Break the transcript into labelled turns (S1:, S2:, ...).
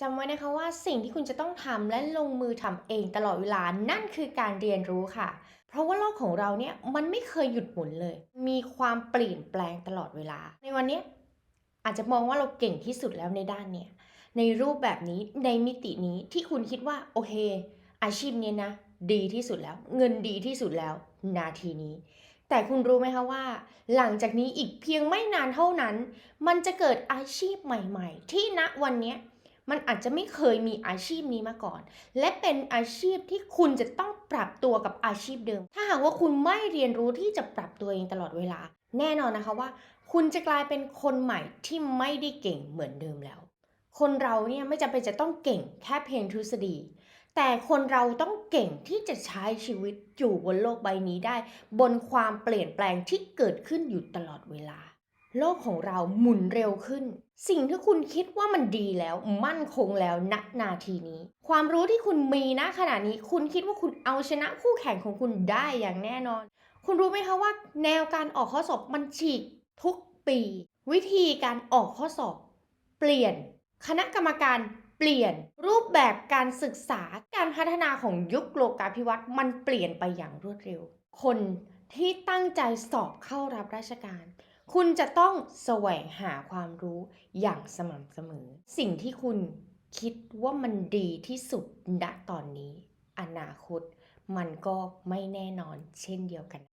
S1: จำไว้นะคะว่าสิ่งที่คุณจะต้องทำและลงมือทำเองตลอดเวลานั่นคือการเรียนรู้ค่ะ เพราะว่าโลกของเราเนี่ยมันไม่เคยหยุดหมุนเลย มีความเปลี่ยนแปลงตลอดเวลา ในวันนี้อาจจะมองว่าเราเก่งที่สุดแล้วในด้านเนี่ยในรูปแบบนี้ในมิตินี้ที่คุณคิดว่าโอเค อาชีพเนี้ยนะ ดีที่สุดแล้ว เงินดีที่สุดแล้ว นาทีนี้ แต่คุณรู้ไหมคะว่า หลังจากนี้อีกเพียงไม่นานเท่านั้น มันจะเกิดอาชีพใหม่ ๆ ที่ณวันนี้ มันอาจจะไม่เคยมีอาชีพนี้มาก่อน และเป็นอาชีพที่คุณจะต้องปรับตัวกับอาชีพเดิม ถ้าหากว่าคุณไม่เรียนรู้ที่จะปรับตัวเองตลอดเวลา แน่นอนนะคะว่า คุณจะกลายเป็นคนใหม่ที่ไม่ได้เก่งเหมือนเดิมแล้ว คนเราเนี่ยไม่จำเป็นจะต้องเก่งแค่เพียงทฤษฎี แต่คนเราต้องเก่งที่จะใช้ชีวิตอยู่บนโลกใบนี้ได้ บนความเปลี่ยนแปลงที่เกิดขึ้นอยู่ตลอดเวลา โลกของเราหมุนเร็วขึ้น สิ่งที่คุณคิดว่ามันดีแล้วมั่นคงแล้วณนาทีนี้ ความรู้ที่คุณมีณขณะนี้ คุณคิดว่าคุณเอาชนะคู่แข่งของคุณได้อย่างแน่นอน คุณรู้ไหมคะว่า แนวการออกข้อสอบมันฉีกทุกปี วิธีการออกข้อสอบ เปลี่ยน คณะกรรมการเปลี่ยนรูปแบบการศึกษาการพัฒนาของยุคโลกาภิวัตน์มันเปลี่ยนไปอย่างรวดเร็ว คนที่ตั้งใจสอบเข้ารับราชการ คุณจะต้องแสวงหาความรู้อย่างสม่ำเสมอ สิ่งที่คุณคิดว่ามันดีที่สุดณตอนนี้ อนาคตมันก็ไม่แน่นอนเช่นเดียวกัน